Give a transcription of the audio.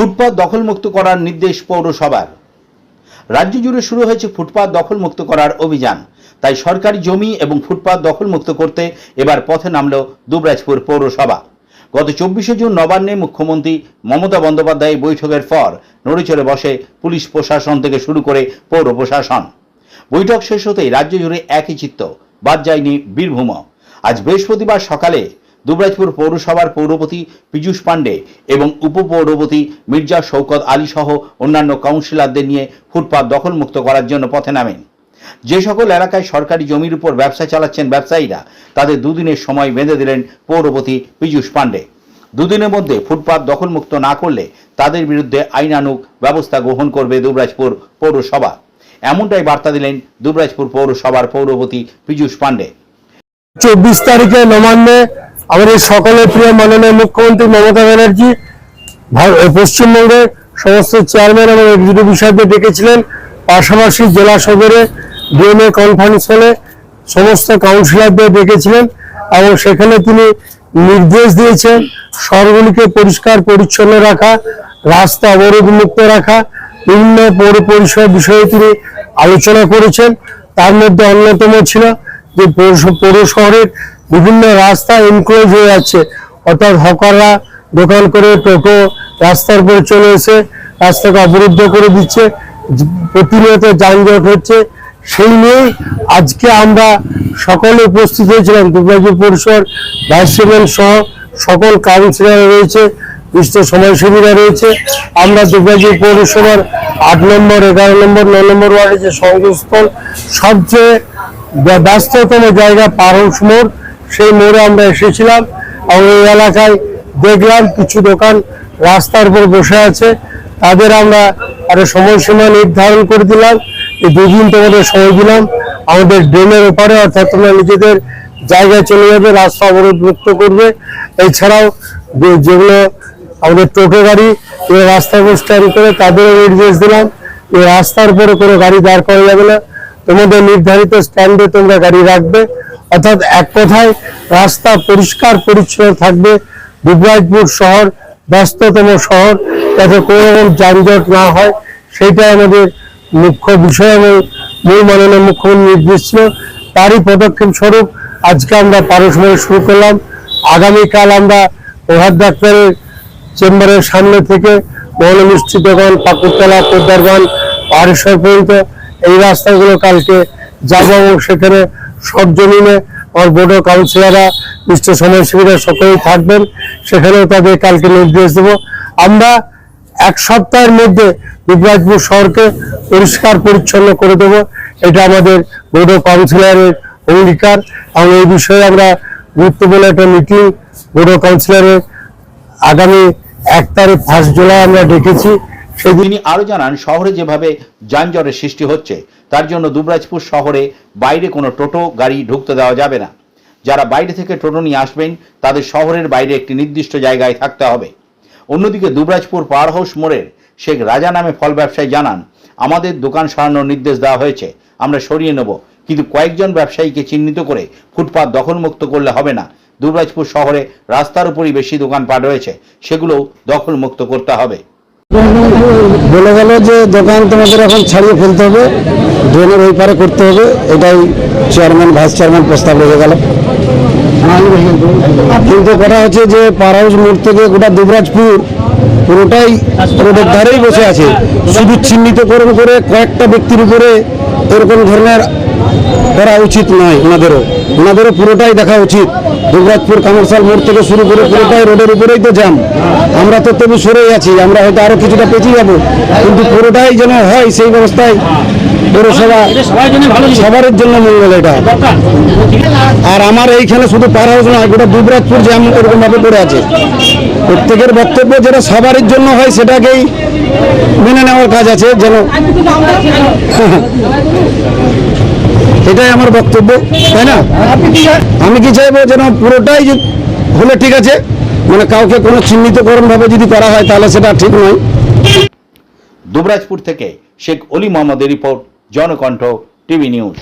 ফুটপাত দখলমুক্ত করার নির্দেশ পৌরসভার। রাজ্য জুড়ে শুরু হয়েছে ফুটপাত দখলমুক্ত করার অভিযান। তাই সরকারি জমি এবং ফুটপাত দখলমুক্ত করতে এবার পথে নামল দুবরাজপুর পৌরসভা। গত চব্বিশে জুন নবান্নে মুখ্যমন্ত্রী মমতা বন্দ্যোপাধ্যায় বৈঠকের পর নড়েচড়ে বসে পুলিশ প্রশাসন থেকে শুরু করে পৌর প্রশাসন। বৈঠক শেষ হতেই রাজ্য জুড়ে একই চিত্ত, বাদ যায়নি বীরভূম। আজ বৃহস্পতিবার সকালে দুবরাজপুর পৌরসভার পৌরপতি পীযূষ পাণ্ডে এবং উপপৌরপতি মির্জা শৌকত আলী সহ অন্যান্য কাউন্সিলরদের নিয়ে ফুটপাত দখলমুক্ত করার জন্য পথে নামেন। যে সকল এলাকায় সরকারি জমির উপর ব্যবসা চালাচ্ছেন ব্যবসায়ীরা তাদের দুদিনের সময় বেঁধে দিলেন পৌরপতি পীযূষ পাণ্ডে। দুদিনের মধ্যে ফুটপাত দখলমুক্ত না করলে তাদের বিরুদ্ধে আইনানুগ ব্যবস্থা গ্রহণ করবে দুবরাজপুর পৌরসভা। এমনটাই বার্তা দিলেন দুবরাজপুর পৌরসভার পৌরপতি পীযূষ পাণ্ডে। চব্বিশ তারিখে নবান্নে আমাদের সকলের প্রিয় মাননীয় মুখ্যমন্ত্রী মমতা ব্যানার্জি পশ্চিমবঙ্গের সমস্ত চেয়ারম্যান এবং এক্সিকিউটিভ সাহেবদের ডেকেছিলেন। পাশাপাশি জেলা সদরে ডিএমএ কনফারেন্স হলে সমস্ত কাউন্সিলরদের ডেকেছিলেন এবং সেখানে তিনি নির্দেশ দিয়েছেন শহরগুলিকে পরিষ্কার, পরিচ্ছন্ন রাখা, রাস্তা অবরোধ মুক্ত রাখা, বিভিন্ন পৌর পরিষদ বিষয়ে তিনি আলোচনা করেছেন। তার মধ্যে অন্যতম ছিল যে পৌর- পৌর শহরের বিভিন্ন রাস্তা এনক্লোজ হয়ে যাচ্ছে অর্থাৎ হকাররা দোকান করে টোটো রাস্তার উপরে চলে এসে রাস্তাকে অবরুদ্ধ করে দিচ্ছে, প্রতিনিয়ত যানজট হচ্ছে। সেই নিয়েই আজকে আমরা সকলে উপস্থিত হয়েছিলাম। দুর্গাপুর পৌরসভার ভাইস চেয়ারম্যান সহ সকল কাউন্সিলর রয়েছে বিশিষ্ট সমাজসেবীরা রয়েছে। আমরা দুর্গাপুর পৌরসভার আট নম্বর, এগারো নম্বর, ন নম্বর ওয়ার্ডের যে সংযোগস্থল, সবচেয়ে ব্য- ব্যস্ততম জায়গা পারস মোড় সেই মোড়ে আমরা এসেছিলাম। এই এলাকায় দেখলাম কিছু দোকান রাস্তার উপর বসে আছে। তাদের আমরা একটা সময়সীমা নির্ধারণ করে দিলাম। এই দুদিন তোমাদের সময় দিলাম। আমাদের ড্রেনের ওপারে অর্থাৎ তোমরা নিজেদের জায়গায় চলে যাবে, রাস্তা অবরোধ মুক্ত করবে। এছাড়াও যেগুলো আমাদের টোটো গাড়ি রাস্তার উপর স্ট্যান্ড করে তাদেরও নির্দেশ দিলাম। এই রাস্তার উপরে কোনো গাড়ি দাঁড় করা যাবে না। তোমাদের নির্ধারিত স্ট্যান্ডে তোমরা গাড়ি রাখবে। অর্থাৎ এক কথায় রাস্তা পরিষ্কার পরিচ্ছন্ন থাকবে। দুবরাজপুর শহর ব্যস্ততম শহর, যাতে কোনো রকম যানজট না হয়, সেইটাই আমাদের মুখ্য বিষয় এবং মূল মাননীয় মুখ্যমন্ত্রী নির্দেশ ছিল তারই পদক্ষেপ স্বরূপ আজকে আমরা পারস্পরিক শুরু করলাম। আগামীকাল আমরা প্রভাত ডাক্তারের চেম্বারের সামনে থেকে মহল মিষ্টি দোকান পাকুরতলা পোদ্দারবান পাহাড়েশ্বর পর্যন্ত। এই রাস্তাগুলো কালকে যাব এবং সেখানে সরজমিনে আমার বোর্ড কাউন্সিলররা মিষ্টি সমাজসেবীরা সকলেই থাকবেন। সেখানেও তাদের কালকে নির্দেশ দেব। আমরা এক সপ্তাহের মধ্যে বিরাজপুর শহরকে পরিষ্কার পরিচ্ছন্ন করে দেব। এটা আমাদের বোর্ড কাউন্সিলরের অঙ্গীকার। এবং এই বিষয়ে আমরা গুরুত্বপূর্ণ একটা মিটিং বোর্ড কাউন্সিলরের আগামী এক তারিখ, ফার্স্ট জুলাই আমরা ডেকেছি। সেদিন তিনি আরও জানান, শহরে যেভাবে যানজটের সৃষ্টি হচ্ছে তার জন্য দুবরাজপুর শহরে বাইরে কোনো টোটো, গাড়ি ঢুকতে দেওয়া যাবে না। যারা বাইরে থেকে টোটো নিয়ে আসবেন, তাদের শহরের বাইরে একটি নির্দিষ্ট জায়গায় থাকতে হবে। অন্যদিকে দুবরাজপুর পাওয়ার হাউস মোড়ের শেখ রাজা নামে ফল ব্যবসায়ী জানান, আমাদের দোকান সরানোর নির্দেশ দেওয়া হয়েছে। আমরা সরিয়ে নেব। কিন্তু কয়েকজন ব্যবসায়ীকে চিহ্নিত করে ফুটপাত দখলমুক্ত করলে হবে না। দুবরাজপুর শহরে রাস্তার উপরই বেশি দোকানপাট রয়েছে। সেগুলোও দখলমুক্ত করতে হবে। বলে গেল যে দোকান তোমাদের এখন ছাড়িয়ে ফেলতে হবে, ড্রেনের ওই পারে করতে হবে, এটাই চেয়ারম্যান ভাইস চেয়ারম্যান প্রস্তাব রেখে গেল। কিন্তু কথা হচ্ছে যে পার হাউস মোড় থেকে গোটা দুবরাজপুর পুরোটাই রোডের ধারেই বসে আছে। শুধু চিহ্নিতকরণ করে কয়েকটা ব্যক্তির উপরে এরকম ধরনের করা উচিত নয় ওনাদেরও। ওনাদেরও পুরোটাই দেখা উচিত। দুবরাজপুর কমার্শিয়াল মোড় থেকে শুরু করে পুরোটাই রোডের উপরেই তো জ্যাম। আমরা তো তবু সরেই আছি আমরা হয়তো আরও কিছুটা পেছিয়ে যাব। কিন্তু পুরোটাই যেন হয় সেই ব্যবস্থায় পৌরসভা সবার জন্য মঙ্গল এটা। আর আমার এইখানে শুধু পার হাউস নয় গোটা দুবরাজপুর জ্যাম এরকম ভাবে পড়ে আছে। প্রত্যেকের বক্তব্য যেটা সবারই জন্য হয় সেটাকেই মেনে নেওয়ার কাজ আছে যেন এটাই আমার বক্তব্য, তাই না? আমি কি চাইব যেন পুরোটাই হলে ঠিক আছে মানে কাউকে কোনো চিহ্নিতকরণ ভাবে যদি করা হয়, তাহলে সেটা ঠিক নয়। দুবরাজপুর থেকে শেখ অলি মোহাম্মদের রিপোর্ট, জনকণ্ঠ, টিভি নিউজ।